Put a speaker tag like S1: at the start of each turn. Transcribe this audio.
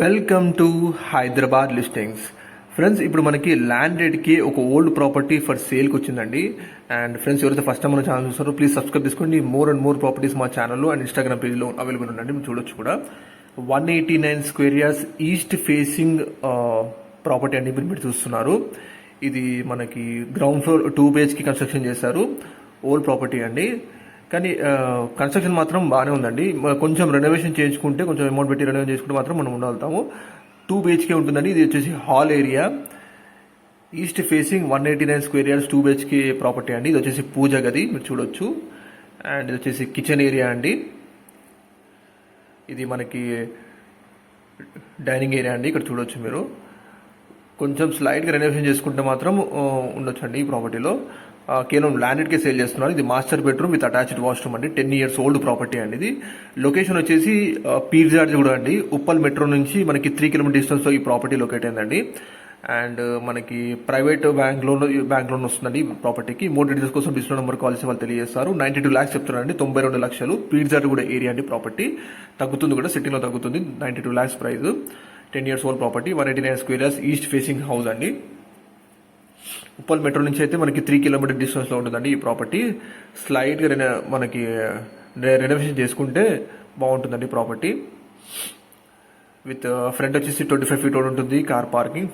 S1: Welcome to Hyderabad listings. Friends ఇప్పుడు మనకి land రేట్కి ఒక ఓల్డ్ ప్రాపర్టీ ఫర్ సేల్కి వచ్చిందండి. అండ్ ఫ్రెండ్స్ ఎవరైతే ఫస్ట్ టైం మన ఛానల్ చూస్తారో ప్లీజ్ సబ్స్క్రైబ్ చేసుకోండి. మోర్ అండ్ మోర్ ప్రాపర్టీస్ మా ఛానల్లో అండ్ ఇన్స్టాగ్రామ్ పేజ్లో అవైలబుల్ ఉండండి మీరు చూడొచ్చు కూడా. One eighty nine square east facing property అండి. ఇప్పుడు మీరు చూస్తున్నారు. ఇది మనకి గ్రౌండ్ ఫ్లోర్ టూ బేజ్కి కన్స్ట్రక్షన్ చేశారు. ఓల్డ్ ప్రాపర్టీ అండి. కానీ కన్స్ట్రక్షన్ మాత్రం బాగానే ఉందండి. కొంచెం రెనోవేషన్ చేయించుకుంటే కొంచెం అమౌంట్ పెట్టి రెనోవేషన్ చేసుకుంటే మాత్రం మనం ఉండగలుగుతాము టూ బిహెచ్కే ఉంటుందండి. ఇది వచ్చేసి hall area east facing one eighty nine square yards two BHK property అండి. ఇది వచ్చేసి పూజ గది మీరు చూడొచ్చు. అండ్ ఇది వచ్చేసి కిచెన్ ఏరియా అండి. ఇది మనకి డైనింగ్ ఏరియా అండి. ఇక్కడ చూడొచ్చు మీరు. కొంచెం స్లైడ్గా రెనోవేషన్ చేసుకుంటే మాత్రం ఉండొచ్చండి ఈ ప్రాపర్టీలో కేవలం ల్యాండెడ్కే సేల్ చేస్తున్నారు. ఇది master bedroom with attached washroom అండి. టెన్ ఇయర్స్ ఓల్డ్ ప్రాపర్టీ అండి ఇది. లొకేషన్ వచ్చేసి పీర్జార్జ్ కూడా అండి. ఉప్పల్ మెట్రో నుంచి మనకి త్రీ కిలోమీటర్ డిస్టెన్స్లో ఈ ప్రాపర్టీ లొకేట్ అయిందండి. అండ్ మనకి private bank loan bank loan వస్తుందండి ప్రాపర్టీకి మోర్ డీటెయిల్స్ కోసం డిస్ప్లే నెంబర్ కాల్ చేసి వాళ్ళు తెలియజేస్తారు. నైన్టీ టూ ల్యాక్స్ చెప్తున్నారండి. తొంభై రెండు లక్షలు. పీర్జార్జ్ కూడా ఏరియా అండి ప్రాపర్టీ తగ్గుతుంది కూడా సిటీలో తగ్గుతుంది. Ninety two lakhs price ten years old property one eighty nine square east facing house అండి. ఉప్పల్ మెట్రో నుంచి అయితే మనకి త్రీ కిలోమీటర్ డిస్టెన్స్లో ఉంటుందండి ఈ ప్రాపర్టీ. స్లైడ్గా రెన మనకి రెనోవేషన్ చేసుకుంటే బాగుంటుందండి ప్రాపర్టీ. విత్ ఫ్రంట్ వచ్చేసి ట్వంటీ ఫైవ్ ఫీట్ రోడ్ ఉంటుంది కార్ పార్కింగ్